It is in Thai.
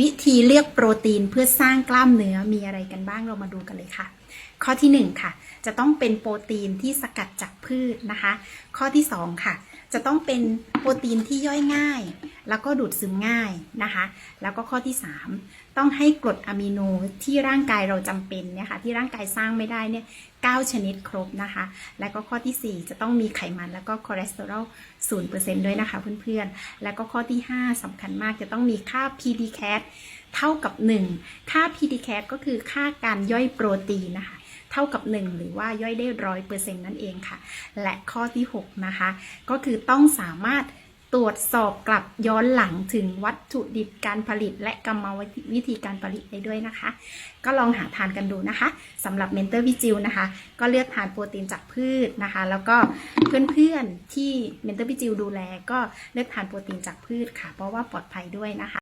วิธีเลือกโปรตีนเพื่อสร้างกล้ามเนื้อมีอะไรกันบ้างเรามาดูกันเลยค่ะ ข้อที่ 1 ค่ะ จะต้องเป็นโปรตีนที่สกัดจากพืชนะคะ ข้อที่ 2 ค่ะ จะต้องเป็นโปรตีนที่ย่อยง่าย แล้วก็ดูดซึมง่ายนะคะ แล้วก็ข้อที่ 3 ต้องให้กรดอะมิโนที่ร่างกายเราจำเป็นเนี่ยค่ะที่ร่างกายสร้างไม่ได้เนี่ย9ชนิดครบนะคะ แล้วก็ข้อทีสี่ 4 จะต้องมีไขมันแล้วก็คอเลสเตอรอล0%ด้วยนะคะเพื่อนๆ แล้วก็ข้อที่ 5สำคัญมากจะต้องมีค่า PDCAT เท่ากับ 1 ค่า PDCAT ก็คือค่าการย่อยโปรตีนนะคะเท่ากับ 1 หรือว่าย่อยได้ร้อยเปอร์เซ็นต์นั่นเองค่ะ และข้อที่ 6 นะคะ ก็คือต้องสามารถ ตรวจสอบกลับย้อนหลังถึงวัตถุดิบการผลิต และกรรมวิธีการผลิตได้ด้วยนะคะ ก็ลองหาทานกันดูนะคะสำหรับเมนเตอร์วิจิวนะคะ ก็เลือกทานโปรตีนจากพืชนะคะ แล้วก็เพื่อนๆที่เมนเตอร์วิจิวดูแล ก็เลือกทานโปรตีนจากพืชค่ะ เพราะว่าปลอดภัยด้วยนะคะ